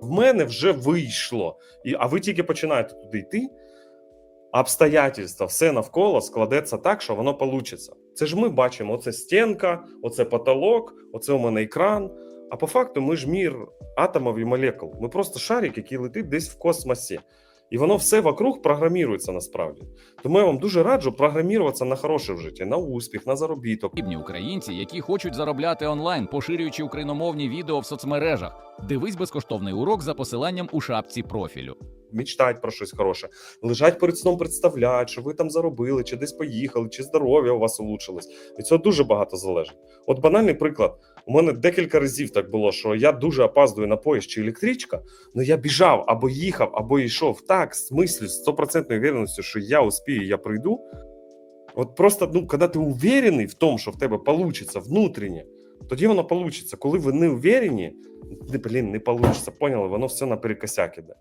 В мене вже вийшло, і, а ви тільки починаєте туди йти. Обстоятельства, все навколо складеться так, що воно вийде. Це ж ми бачимо: оце стінка, оце потолок, оце у мене екран. А по факту ми ж мір атомів і молекул. Ми просто шарик, який летить десь в космосі. І воно все вокруг програмірується насправді. Тому я вам дуже раджу програміруватися на хороше в житті, на успіх, на заробіток. Потрібні українці, які хочуть заробляти онлайн, поширюючи україномовні відео в соцмережах. Дивись безкоштовний урок за посиланням у шапці профілю. Мечтать про щось хороше, лежать перед сном, представляють, що ви там заробили, чи десь поїхали, чи здоров'я у вас улучшилось. Від цього дуже багато залежить. От банальний приклад. У мене декілька разів так було, що я дуже опаздую на поїзд чи електричка, але я біжав або їхав, або йшов так, з мислю, з стопроцентною впевненістю, що я успію, я прийду. От просто, ну, коли ти уверений в тому, що в тебе вийде внутрішнє, тоді воно вийде. Коли ви не уверені, блін, не вийде, поняли, воно все наперекосяк іде.